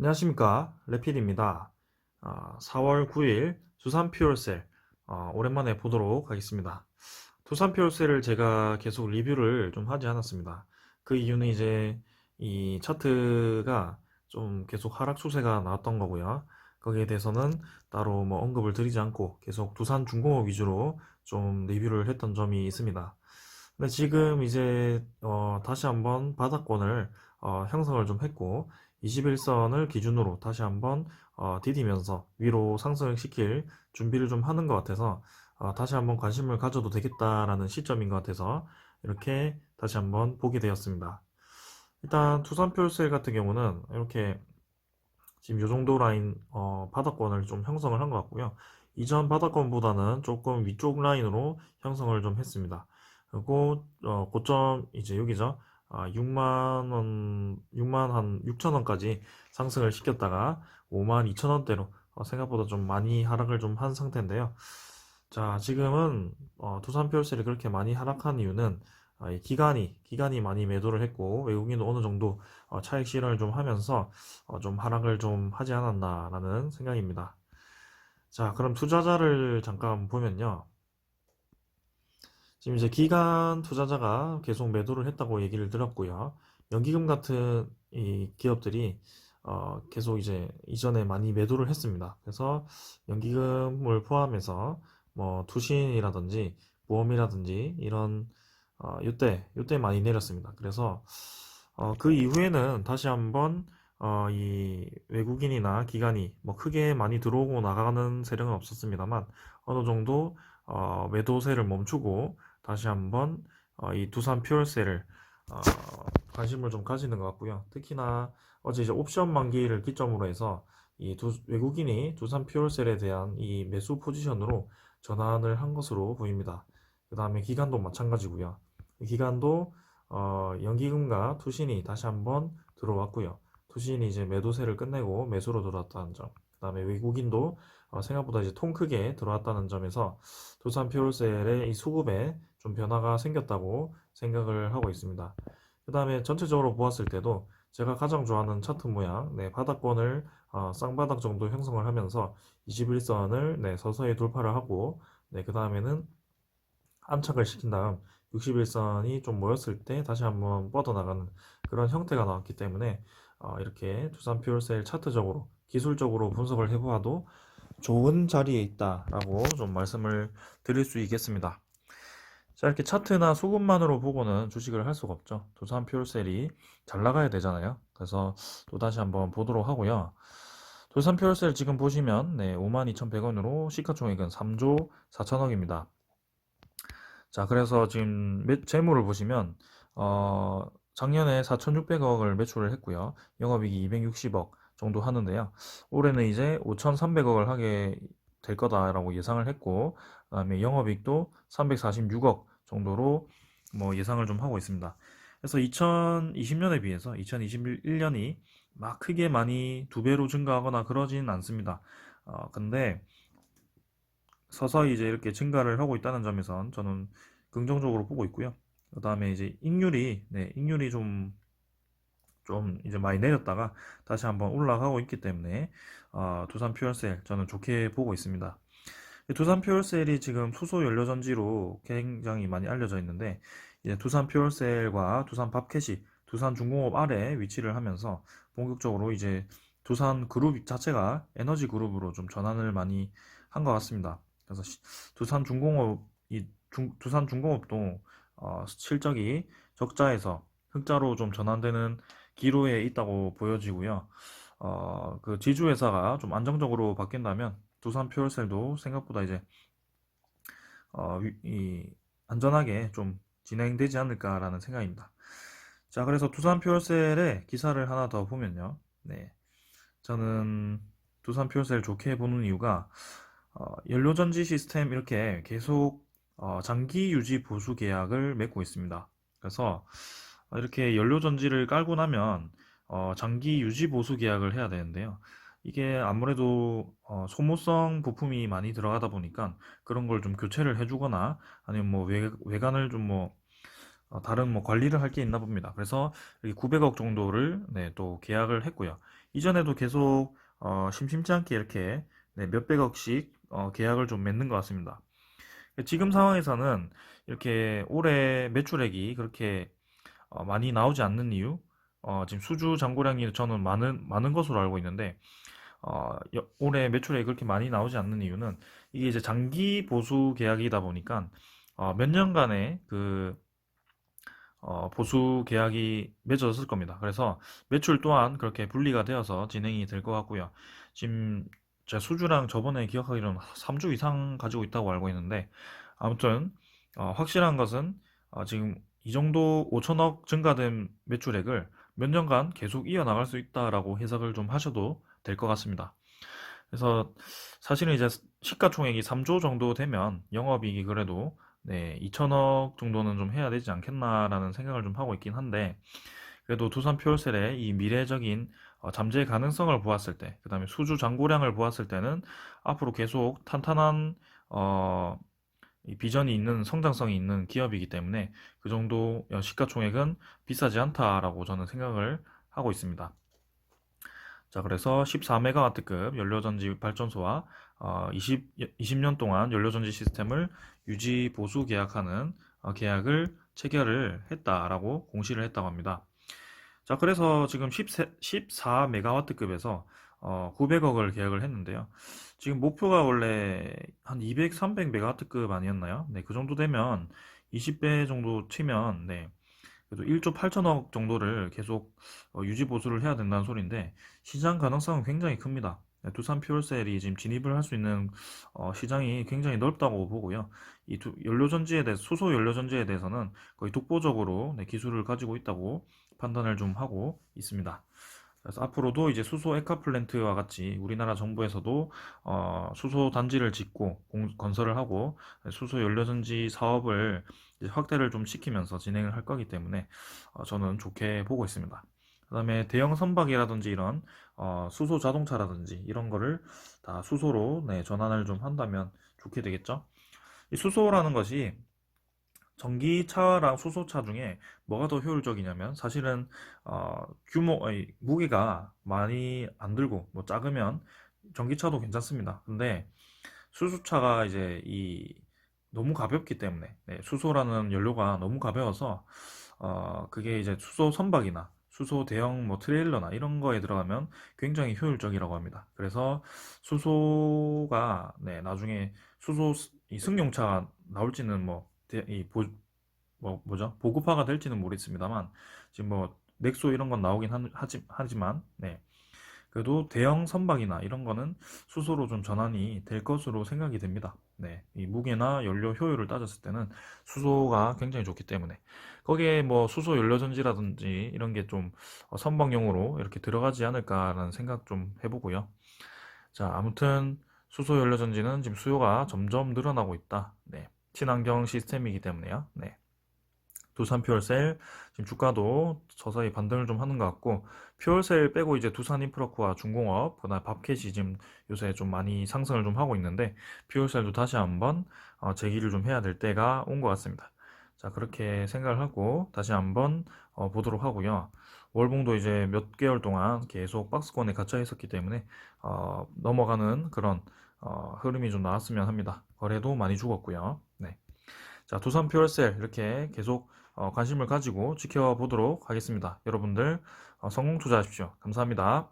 안녕하십니까 레필입니다. 아, 4월 9일 두산 퓨얼셀 어, 오랜만에 보도록 하겠습니다. 두산 퓨얼셀을 제가 계속 리뷰를 좀 하지 않았습니다. 그 이유는 이제 이 차트가 좀 계속 하락 추세가 나왔던 거고요. 거기에 대해서는 따로 뭐 언급을 드리지 않고 계속 두산 중공업 위주로 좀 리뷰를 했던 점이 있습니다. 근데 지금 이제 어, 다시 한번 바닥권을 어, 형성을 좀 했고 21선을 기준으로 다시 한번 어, 디디면서 위로 상승시킬 준비를 좀 하는 것 같아서 어, 다시 한번 관심을 가져도 되겠다라는 시점인 것 같아서 이렇게 다시 한번 보게 되었습니다. 일단 퓨얼셀 같은 경우는 이렇게 지금 이 정도 라인 어, 바닥권을 좀 형성을 한 것 같고요. 이전 바닥권보다는 조금 위쪽 라인으로 형성을 좀 했습니다. 그리고 어, 고점 이제 여기죠. 아, 6만 원, 6만 한 6천 원까지 상승을 시켰다가 5만 2천 원대로 어, 생각보다 좀 많이 하락을 좀 한 상태인데요. 자, 지금은 어, 두산 퓨얼셀이 그렇게 많이 하락한 이유는 아, 이 기간이 기간이 많이 매도를 했고 외국인도 어느 정도 어, 차익 실현을 좀 하면서 어, 좀 하락을 좀 하지 않았나라는 생각입니다. 자, 그럼 투자자를 잠깐 보면요. 지금 이제 기관 투자자가 계속 매도를 했다고 얘기를 들었고요. 연기금 같은 이 기업들이 어, 계속 이제 이전에 많이 매도를 했습니다. 그래서 연기금을 포함해서 뭐 투신이라든지 보험이라든지 이런 어, 이때 이때 많이 내렸습니다. 그래서 어, 그 이후에는 다시 한번 어, 이 외국인이나 기관이 뭐 크게 많이 들어오고 나가는 세력은 없었습니다만 어느 정도 어, 매도세를 멈추고 다시 한번 어, 이 두산 퓨얼셀을 어, 관심을 좀 가지는 것 같고요. 특히나 어제 이제 옵션 만기를 기점으로 해서 이 두- 외국인이 두산 퓨얼셀에 대한 이 매수 포지션으로 전환을 한 것으로 보입니다. 그 다음에 기간도 마찬가지고요. 이 기간도 어, 연기금과 투신이 다시 한번 들어왔고요. 투신이 이제 매도세를 끝내고 매수로 들어왔다는 점. 그 다음에 외국인도 어, 생각보다 이제 통 크게 들어왔다는 점에서 두산 퓨얼셀의 이 수급에 좀 변화가 생겼다고 생각을 하고 있습니다. 그 다음에 전체적으로 보았을 때도 제가 가장 좋아하는 차트 모양, 네, 바닥권을 어, 쌍바닥 정도 형성을 하면서 21선을 네, 서서히 돌파를 하고, 네, 그 다음에는 안착을 시킨 다음 61선이 좀 모였을 때 다시 한번 뻗어나가는 그런 형태가 나왔기 때문에 어, 이렇게 두산 퓨얼셀 차트적으로 기술적으로 분석을 해보아도 좋은 자리에 있다라고 좀 말씀을 드릴 수 있겠습니다. 자, 이렇게 차트나 수급만으로 보고는 주식을 할 수가 없죠. 두산 퓨얼셀이 잘 나가야 되잖아요. 그래서 또 다시 한번 보도록 하고요. 두산 퓨얼셀 지금 보시면 네, 52,100원으로 시가총액은 3조 4천억입니다. 자, 그래서 지금 매, 재물을 보시면 어, 작년에 4,600억을 매출을 했고요. 영업이익이 260억 정도 하는데요. 올해는 이제 5,300억을 하게 될 거다라고 예상을 했고, 그다음에 영업이익도 346억 정도로 뭐 예상을 좀 하고 있습니다. 그래서 2020년에 비해서 2021년이 막 크게 많이 두 배로 증가하거나 그러진 않습니다. 어, 근데 서서히 이제 이렇게 증가를 하고 있다는 점에선 저는 긍정적으로 보고 있고요. 그 다음에 이제 익률이 네, 익률이 좀 좀 이제 많이 내렸다가 다시 한번 올라가고 있기 때문에 어, 두산 퓨얼셀 저는 좋게 보고 있습니다. 두산 퓨얼셀이 지금 수소 연료 전지로 굉장히 많이 알려져 있는데 이제 두산 퓨얼셀과 두산 밥캣이 두산 중공업 아래 위치를 하면서 본격적으로 이제 두산 그룹 자체가 에너지 그룹으로 좀 전환을 많이 한 것 같습니다. 그래서 시- 두산 중공업 이 중- 두산 중공업도 어, 실적이 적자에서 흑자로 좀 전환되는 기로에 있다고 보여지고요. 어, 그 지주 회사가 좀 안정적으로 바뀐다면 두산 퓨얼셀도 생각보다 이제 어, 위- 이 안전하게 좀 진행되지 않을까라는 생각입니다. 자, 그래서 두산 퓨얼셀의 기사를 하나 더 보면요. 네. 저는 두산 퓨얼셀 좋게 보는 이유가 어, 연료전지 시스템 이렇게 계속 어, 장기 유지 보수 계약을 맺고 있습니다. 그래서 어, 이렇게 연료 전지를 깔고 나면 어, 장기 유지 보수 계약을 해야 되는데요. 이게 아무래도 어, 소모성 부품이 많이 들어가다 보니까 그런 걸 좀 교체를 해주거나 아니면 뭐 외, 외관을 좀뭐 어, 다른 뭐 관리를 할 게 있나 봅니다. 그래서 이렇게 900억 정도를 네, 또 계약을 했고요. 이전에도 계속 어, 심심치 않게 이렇게 네, 몇백억씩 어, 계약을 좀 맺는 것 같습니다. 지금 상황에서는 이렇게 올해 매출액이 그렇게 어, 많이 나오지 않는 이유, 어, 지금 수주 잔고량이 저는 많은 많은 것으로 알고 있는데 어, 여- 올해 매출액이 그렇게 많이 나오지 않는 이유는 이게 이제 장기 보수 계약이다 보니까 어, 몇 년간의 그 어, 보수 계약이 맺어졌을 겁니다. 그래서 매출 또한 그렇게 분리가 되어서 진행이 될 것 같고요. 지금 제가 수주랑 저번에 기억하기로는 3주 이상 가지고 있다고 알고 있는데 아무튼 어, 확실한 것은 어, 지금 이 정도 5천억 증가된 매출액을 몇 년간 계속 이어나갈 수 있다라고 해석을 좀 하셔도 될 것 같습니다. 그래서 사실은 이제 시가총액이 3조 정도 되면 영업이익이 그래도 네, 2천억 정도는 좀 해야 되지 않겠나라는 생각을 좀 하고 있긴 한데 그래도 두산 퓨얼셀의 이 미래적인 어, 잠재 가능성을 보았을 때, 그 다음에 수주 잔고량을 보았을 때는 앞으로 계속 탄탄한 어, 이 비전이 있는 성장성이 있는 기업이기 때문에 그 정도 어, 시가총액은 비싸지 않다라고 저는 생각을 하고 있습니다. 자, 그래서 14메가와트급 연료전지 발전소와 어, 20, 20년 동안 연료전지 시스템을 유지 보수 계약하는 어, 계약을 체결을 했다라고 공시를 했다고 합니다. 자, 그래서 지금 14 메가와트급에서 어, 900억을 계약을 했는데요. 지금 목표가 원래 한 200, 300 메가와트급 아니었나요? 네, 그 정도 되면 20배 정도 치면 네, 그래도 1조 8천억 정도를 계속 어, 유지 보수를 해야 된다는 소리인데 시장 가능성은 굉장히 큽니다. 네, 두산 퓨얼셀이 지금 진입을 할 수 있는 어, 시장이 굉장히 넓다고 보고요. 이 두- 연료전지에 대해 수소 연료전지에 대해서는 거의 독보적으로 네, 기술을 가지고 있다고 판단을 좀 하고 있습니다. 그래서 앞으로도 이제 수소 에카플랜트와 같이 우리나라 정부에서도 어, 수소 단지를 짓고 공- 건설을 하고 수소 연료전지 사업을 확대를 좀 시키면서 진행을 할 거기 때문에 어, 저는 좋게 보고 있습니다. 그다음에 대형 선박이라든지 이런 어, 수소 자동차라든지 이런 거를 다 수소로 네, 전환을 좀 한다면 좋게 되겠죠. 이 수소라는 것이 전기차랑 수소차 중에 뭐가 더 효율적이냐면 사실은 어, 규모 아니, 무게가 많이 안 들고 뭐 작으면 전기차도 괜찮습니다. 근데 수소차가 이제 이 너무 가볍기 때문에 네, 수소라는 연료가 너무 가벼워서 어, 그게 이제 수소 선박이나 수소 대형 뭐 트레일러나 이런 거에 들어가면 굉장히 효율적이라고 합니다. 그래서 수소가 네, 나중에 수소 스- 이 승용차가 나올지는 뭐, 대- 이 보, 뭐 뭐죠? 보급화가 될지는 모르겠습니다만 지금 뭐 넥소 이런 건 나오긴 하- 하지, 하지만 네. 그래도 대형 선박이나 이런 거는 수소로 좀 전환이 될 것으로 생각이 됩니다. 네, 이 무게나 연료 효율을 따졌을 때는 수소가 굉장히 좋기 때문에 거기에 뭐 수소 연료 전지라든지 이런 게 좀 선박용으로 이렇게 들어가지 않을까라는 생각 좀 해보고요. 자, 아무튼 수소 연료 전지는 지금 수요가 점점 늘어나고 있다. 네, 친환경 시스템이기 때문에요. 네. 두산 퓨얼셀 지금 주가도 서서히 반등을 좀 하는 것 같고 퓨얼셀 빼고 이제 두산 인프라코아 중공업 그다음 밥캣이 지금 요새 좀 많이 상승을 좀 하고 있는데 퓨얼셀도 다시 한번 어, 재기를 좀 해야 될 때가 온 것 같습니다. 자 그렇게 생각을 하고 다시 한번 어, 보도록 하고요. 월봉도 이제 몇 개월 동안 계속 박스권에 갇혀 있었기 때문에 어, 넘어가는 그런 어, 흐름이 좀 나왔으면 합니다. 거래도 많이 죽었고요. 네. 자, 두산 퓨얼셀 이렇게 계속 어, 관심을 가지고 지켜보도록 하겠습니다. 여러분들 어, 성공 투자하십시오. 감사합니다.